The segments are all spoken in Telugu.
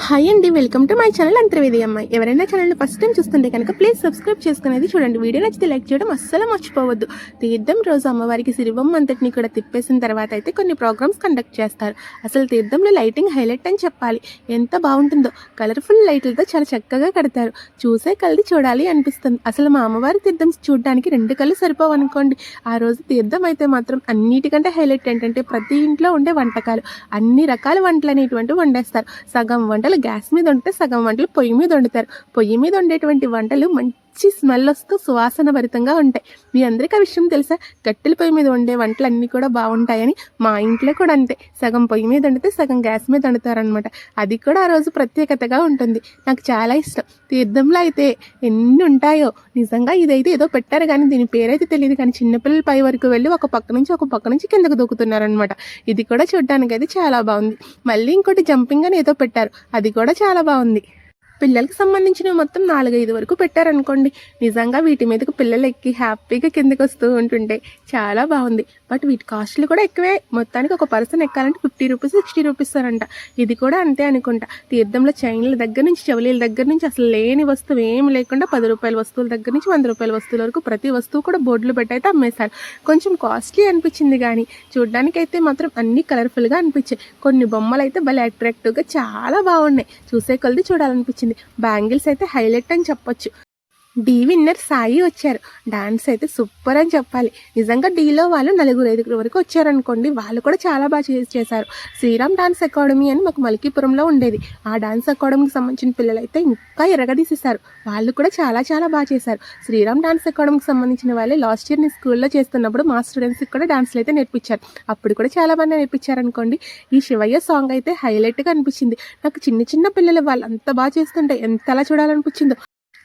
హాయ్ అండి welcome to my channel Antarvedi అమ్మాయి. ఎవరైనా ఛానల్ ఫస్ట్ టైం చూస్తుంటే కనుక ప్లీజ్ సబ్స్క్రైబ్ చేసుకునేది చూడండి. వీడియో నచ్చితే లైక్ చేయడం అస్సలు మర్చిపోవద్దు. తీర్థం రోజు అమ్మవారికి సిరిబొమ్మ అంతటిని కూడా తిప్పేసిన తర్వాత అయితే కొన్ని ప్రోగ్రామ్స్ కండక్ట్ చేస్తారు. అసలు తీర్థంలో లైటింగ్ హైలైట్ అని చెప్పాలి. ఎంత బాగుంటుందో. కలర్ఫుల్ లైట్లతో చాలా చక్కగా కడతారు. చూసే కలది చూడాలి అనిపిస్తుంది. అసలు మా అమ్మవారి తీర్థం చూడడానికి రెండు కళ్ళు సరిపోవనుకోండి ఆ రోజు తీర్థం అయితే మాత్రం అన్నిటికంటే హైలైట్ ఏంటంటే ప్రతి ఇంట్లో ఉండే వంటకాలు. అన్ని రకాల వంటలు అనేటువంటి వండేస్తారు. సగం వంటలు గ్యాస్ మీద ఉంటే సగం వంటలు పొయ్యి మీద వండుతారు. పొయ్యి మీద వండేటువంటి వంటలు మంచి స్మెల్ వస్తూ సువాసన భరితంగా ఉంటాయి. మీ అందరికీ ఆ విషయం తెలుసా? కట్టెల పొయ్యి మీద వండే వంటలు అన్నీ కూడా బాగుంటాయని మా ఇంట్లో కూడా అంతే. సగం పొయ్యి మీద వండితే సగం గ్యాస్ మీద వండుతారనమాట అది కూడా ఆ రోజు ప్రత్యేకతగా ఉంటుంది. నాకు చాలా ఇష్టం. తీర్థంలో అయితే ఎన్ని ఉంటాయో నిజంగా ఇదైతే ఏదో పెట్టారు కానీ దీని పేరైతే తెలియదు కానీ చిన్నపిల్లల పై వరకు వెళ్ళి ఒక పక్క నుంచి ఒక పక్క నుంచి కిందకు దూకుతున్నారనమాట ఇది కూడా చూడడానికి అయితే చాలా బాగుంది. మళ్ళీ ఇంకోటి జంపింగ్ అని ఏదో పెట్టారు. అది కూడా చాలా బాగుంది. పిల్లలకి సంబంధించినవి మొత్తం నాలుగైదు వరకు పెట్టారనుకోండి నిజంగా వీటి మీదకి పిల్లలు ఎక్కి హ్యాపీగా కిందకి వస్తూ ఉంటుంటే చాలా బాగుంది. బట్ వీటి కాస్ట్లు కూడా ఎక్కువే. మొత్తానికి ఒక పర్సన్ ఎక్కాలంటే ఫిఫ్టీ రూపీస్ సిక్స్టీ రూపీస్ అంట. ఇది కూడా అంతే అనుకుంటా. తీర్థంలో చైన్ల దగ్గర నుంచి చెవలీల దగ్గర నుంచి అసలు లేని వస్తువు ఏమి లేకుండా పది రూపాయల వస్తువుల దగ్గర నుంచి వంద రూపాయల వస్తువుల వరకు ప్రతి వస్తువు కూడా బోర్డులు పెట్టయితే అమ్మేశారు. కొంచెం కాస్ట్లీ అనిపించింది కానీ చూడడానికి అయితే మాత్రం అన్ని కలర్ఫుల్గా అనిపించాయి. కొన్ని బొమ్మలు అయితే భలే అట్రాక్టివ్గా చాలా బాగున్నాయి. చూసే కొలది చూడాలనిపించింది. బ్యాంగిల్స్ అయితే హైలైట్ అని చెప్పొచ్చు. డీ విన్నర్ సాయి వచ్చారు. డాన్స్ అయితే సూపర్ అని చెప్పాలి. నిజంగా డీలో వాళ్ళు నలుగురు ఐదుగురు వరకు వచ్చారనుకోండి వాళ్ళు కూడా చాలా బాగా చేశారు. శ్రీరామ్ డాన్స్ అకాడమీ అని మాకు మలికీపురంలో ఉండేది. ఆ డాన్స్ అకాడమీకి సంబంధించిన పిల్లలు అయితే ఇంకా ఎరగదీసేశారు. వాళ్ళు కూడా చాలా చాలా బాగా చేశారు. శ్రీరామ్ డాన్స్ అకాడమీకి సంబంధించిన వాళ్ళే లాస్ట్ ఇయర్ నేను స్కూల్లో చేస్తున్నప్పుడు మా స్టూడెంట్స్కి కూడా డాన్స్లు అయితే నేర్పించారు. అప్పుడు కూడా చాలా బాగా నేర్పించారు అనుకోండి ఈ శివయ్య సాంగ్ అయితే హైలైట్గా అనిపించింది. నాకు చిన్న చిన్న పిల్లలు వాళ్ళు అంత బాగా చేస్తుంటే ఎంతలా చూడాలనిపించిందో.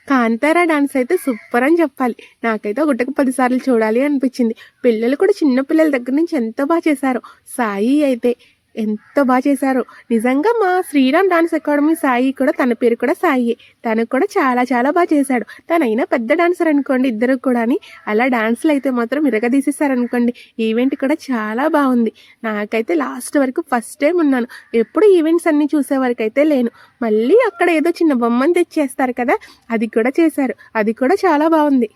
కాంతారా డాన్స్ అయితే సూపర్ అని చెప్పాలి. నాకైతే ఒకటికి పదిసార్లు చూడాలి అనిపించింది. పిల్లలు కూడా చిన్న పిల్లల దగ్గర నుంచి ఎంత బాగా చేశారు. సాయి అయితే ఎంత బాగా చేశారు. నిజంగా మా శ్రీరామ్ డాన్స్ అకాడమీ సాయి కూడా తన పేరు కూడా సాయి తను కూడా చాలా చాలా బాగా చేశాడు. తనైనా పెద్ద డాన్సర్ అనుకోండి ఇద్దరు కూడా అలా డాన్స్లు అయితే మాత్రం ఇరగదీసేసారనుకోండి ఈవెంట్ కూడా చాలా బాగుంది. నాకైతే లాస్ట్ వరకు ఫస్ట్ టైం ఉన్నాను. ఎప్పుడు ఈవెంట్స్ అన్నీ చూసే వరకు అయితే లేను. మళ్ళీ అక్కడ ఏదో చిన్న బొమ్మని తెచ్చేస్తారు కదా. అది కూడా చేశారు. అది కూడా చాలా బాగుంది.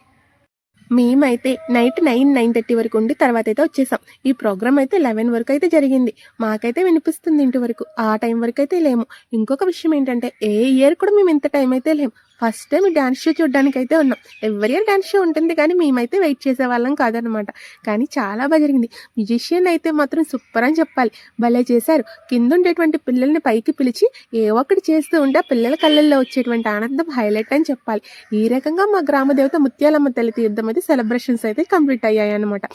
మేమైతే నైట్ నైన్ నైన్ థర్టీ వరకు ఉండి తర్వాత అయితే వచ్చేసాం. ఈ ప్రోగ్రామ్ అయితే లెవెన్ వరకు అయితే జరిగింది. మాకైతే వినిపిస్తుంది ఇంటి వరకు. ఆ టైం వరకు అయితే లేము. ఇంకొక విషయం ఏంటంటే ఏ ఇయర్ కూడా మేము ఇంత టైం అయితే లేము. ఫస్ట్ టైం డ్యాన్స్ షో చూడడానికి అయితే ఉన్నాం. ఎవరి డ్యాన్స్ షో ఉంటుంది కానీ మేమైతే వెయిట్ చేసే వాళ్ళం కాదనమాట. కానీ చాలా బాగా జరిగింది. మ్యూజిషియన్ అయితే మాత్రం సూపర్ అని చెప్పాలి. భలే చేశారు. కింద ఉండేటువంటి పిల్లల్ని పైకి పిలిచి ఏ ఒక్కటి చేస్తూ ఉంటే ఆ పిల్లల కళ్ళల్లో వచ్చేటువంటి ఆనందం హైలైట్ అని చెప్పాలి. ఈ రకంగా మా గ్రామ దేవత ముత్యాలమ్మ తల్లి తీర్థం అయితే సెలబ్రేషన్స్ అయితే కంప్లీట్ అయ్యాయి అనమాట